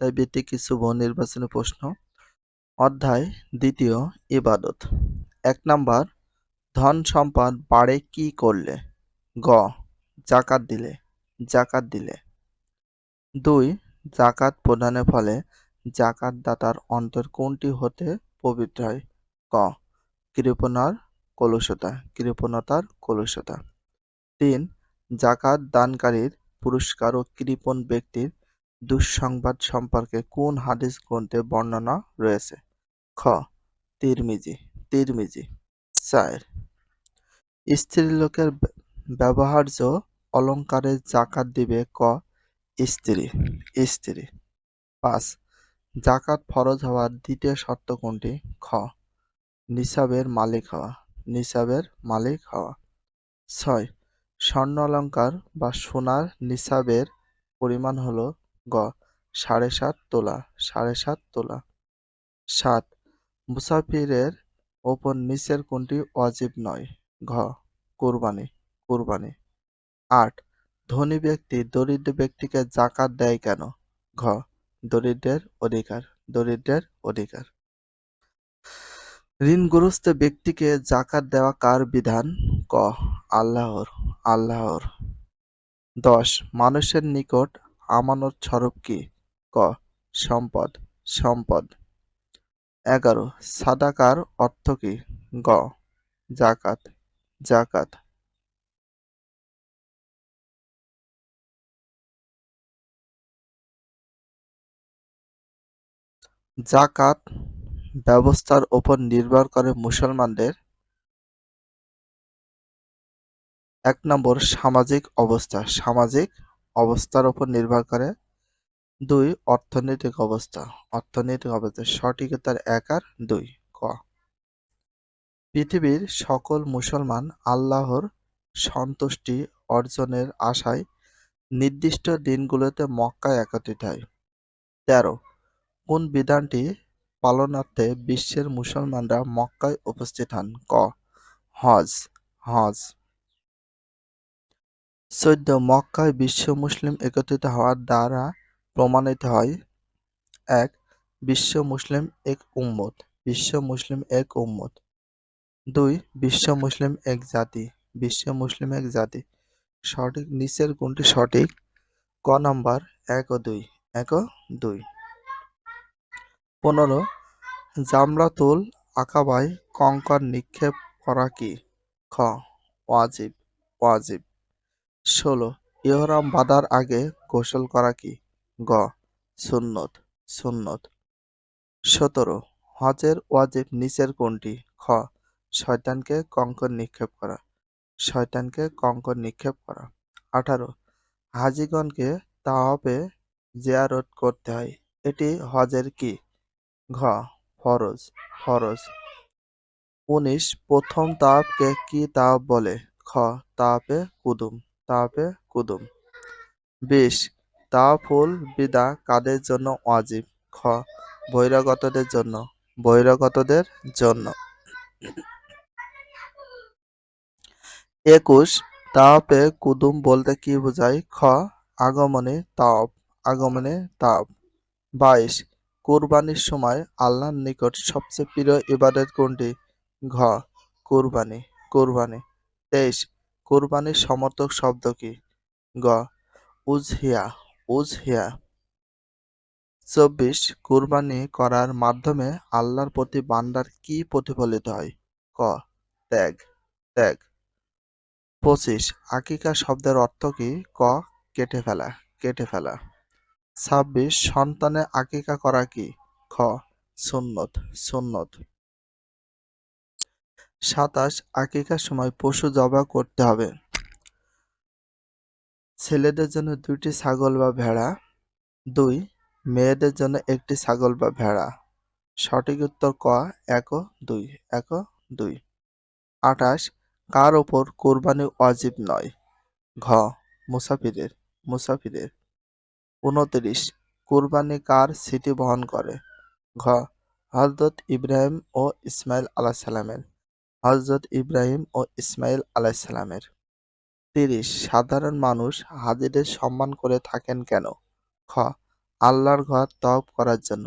তাই ভিত্তিক কিছু নির্বাচনী প্রশ্ন। অধ্যায় দ্বিতীয়, ইবাদত। এক নাম্বার, ধন সম্পদ বাড়ে কি করলে? গ, জাকাত দিলে। জাকাত দিলে। দুই, জাকাত প্রদানের ফলে জাকাত দাতার অন্তর কোনটি হতে পবিত্র হয়? ক কৃপণার কলুষতা, কৃপণতার কলুষতা। তিন, জাকাত দানকারীর পুরস্কার ও কৃপণ ব্যক্তির দুঃসংবাদ সম্পর্কে কোন হাদিস গ্রন্থে বর্ণনা রয়েছে? খ. তিরমিজি। তিরমিজি। চার। স্ত্রীলোকের ব্যবহার্য অলঙ্কারে জাকাত দিবে ক স্ত্রী। স্ত্রী। পাঁচ। জাকাত ফরজ হওয়ার দ্বিতীয় শর্ত কোনটি? খ। নিসাবের মালিক হওয়া। নিসাবের মালিক হওয়া। ছয়। স্বর্ণ অলঙ্কার বা সোনার নিসাবের পরিমাণ হলো গ, সাড়ে সাত তোলা, সাড়ে সাত তোলা। সাত, মুসাফিরের ওপর নিচের কোনটি অজীব নয়? ঘ, কোরবানি কোরবানি। আট, ধনী ব্যক্তি দরিদ্র ব্যক্তিকে জাকাত দেয় কেন? ঘ, দরিদ্রের অধিকার দরিদ্রের অধিকার। ঋণগ্রস্ত ব্যক্তিকে জাকাত দেওয়া কার বিধান? ক, আল্লাহর আল্লাহর। দশ, মানুষের নিকট আমানত স্বরূপ কি? ক, সম্পদ সম্পদ। এগারো, সাদাকার অর্থ কি? গ, জাকাত জাকাত। জাকাত ব্যবস্থার ওপর নির্ভর করে মুসলমানদের। এক নম্বর, সামাজিক অবস্থা, সামাজিক অবস্থার ওপর নির্ভর করে। দুই, অর্থনৈতিক অবস্থা। অর্থনৈতিক অবস্থা সঠিকতার এক আর দুই। ক। পৃথিবীর সকল মুসলমান আল্লাহর সন্তুষ্টি অর্জনের আশায় নির্দিষ্ট দিনগুলোতে মক্কায় একত্রিত হয়। তেরো, কোন বিধানটি পালনার্থে বিশ্বের মুসলমানরা মক্কায় উপস্থিত হন? ক, হজ। হজ। চোদ্দ মক্কায় বিশ্ব মুসলিম একত্রিত হওয়ার দ্বারা প্রমাণিত হয়। এক, বিশ্ব মুসলিম এক উম্মত। বিশ্ব মুসলিম এক উম্মত। দুই, বিশ্ব মুসলিম এক জাতি। বিশ্ব মুসলিম এক জাতি। সঠিক, নিচের কোনটি সঠিক? ক নম্বর, এক ও দুই। এক ও দুই। পনেরো, জামরাতুল আকাবায় কঙ্কর নিক্ষেপ করা কি? খ, ওয়াজিব। ওয়াজিব। ষোলো। ইহরাম বাঁধার আগে গোসল করা কি? গ। সুন্নত। সুন্নত। সতেরো। হজের ওয়াজিব নিচের কোনটি? খ। শয়তানকে কঙ্কর নিক্ষেপ করা। শয়তানকে কঙ্কর নিক্ষেপ করা। আঠারো। হাজিগণকে তাওয়াবে জিয়ারত করতে হয়। এটি হজের কি? ঘ। ফরজ। ফরজ। উনিশ। প্রথম তাপকে কি তাপ বলে? খ। তাপে কুদুম। তাওয়াবে কুদুম। বিশ তাওয়াফুল বিদা কাদের জন্য ওয়াজিব? খ, বহিরাগতদের জন্য বহিরাগতদের জন্য। একুশ তাওয়াফে কুদুম বলতে কি বোঝায়? খ, আগমনে তাওয়াব আগমনে তাওয়াব বাইশ, কুরবানির সময় আল্লাহর নিকট সবচেয়ে প্রিয় ইবাদত কোনটি? ঘ, কুরবানি কুরবানি। তেইশ কুরবানির সমর্থক শব্দ কি? গ উজহিয়া উজহিয়া চব্বিশ, কুরবানি করার মাধ্যমে আল্লাহর প্রতি বান্দার কি প্রতিফলিত হয়? ক, ত্যাগ ত্যাগ। পঁচিশ, আকিকা শব্দের অর্থ কি? ক, কেটে ফেলা কেটে ফেলা। ছাব্বিশ, সন্তানে আকিকা করা কি? খ, সুন্নত সুন্নত। সাতাশ, আকিকার সময় পশু জবা করতে হবে। ছেলেদের জন্য দুইটি ছাগল বা ভেড়া। দুই, মেয়েদের জন্য একটি ছাগল বা ভেড়া। সঠিক উত্তর ক, এক দুই এক দুই। আঠাশ, কার ওপর কোরবানি ওয়াজিব নয়? ঘ, মুসাফিরের মুসাফিরের। উনত্রিশ, কুরবানি কার স্মৃতি বহন করে? ঘ হজরত ইব্রাহিম ও ইসমাইল আলাহিসাল্লামের হজরত ইব্রাহিম ও ইসমাইল আলাইসালামের তিরিশ, সাধারণ মানুষ হাজিদের সম্মান করে থাকেন কেন? খ, আল্লাহর ঘর তওয়াব করার জন্য।